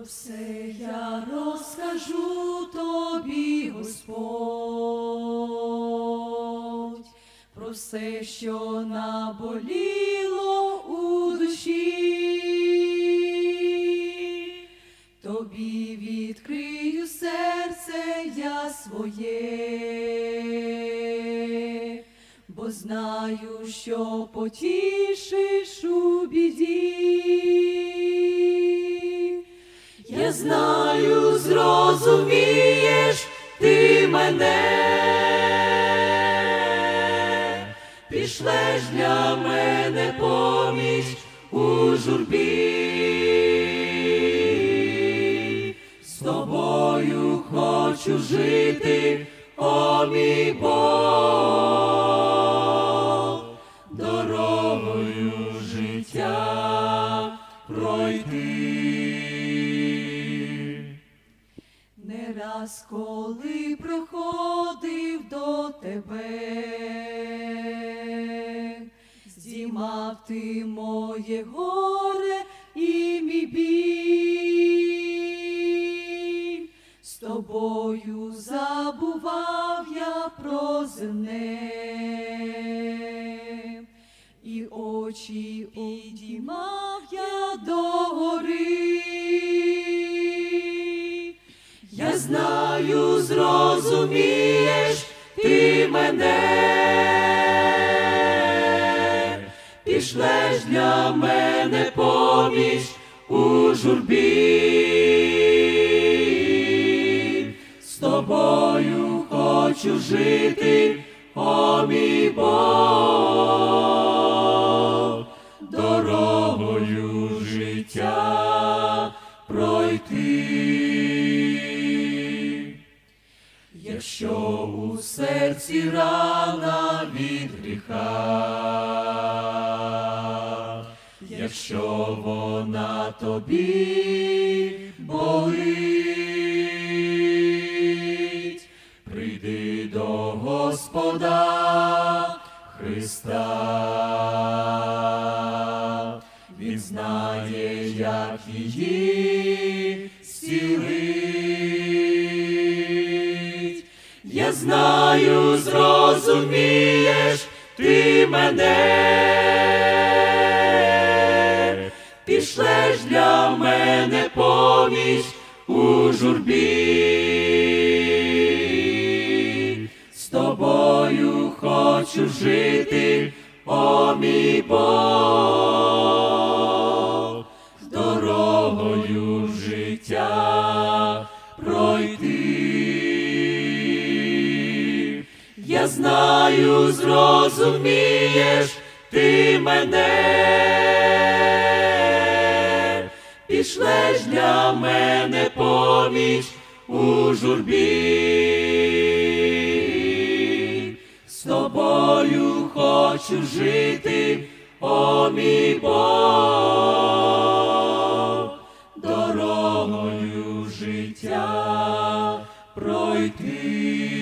Про все я розкажу тобі, Господь, про все, що наболіло у душі, тобі відкрию серце я своє, бо знаю, що потішиш зрозумієш ти мене, пішлеш для мене поміч у журбі, з тобою хочу жити, о мій Бог, Не раз, коли проходив до тебе, здіймав ти моє горе і мій біль. З тобою забував я про земне, і очі знаю, зрозумієш ти мене, пішлеш для мене поміч у журбі, з тобою хочу жити, о мій Бог, дорогою життя пройти. Якщо у серці рана від гріха, якщо вона тобі болить, прийди до Господа Христа, Він знає, як її зцілить. Знаю, зрозумієш ти мене, пішлеш для мене поміч у журбі, з тобою хочу жити, о мій Бог, я знаю, зрозумієш ти мене, пішлеш для мене поміч у журбі, з тобою хочу жити, о мій Бог, дорогою життя пройти.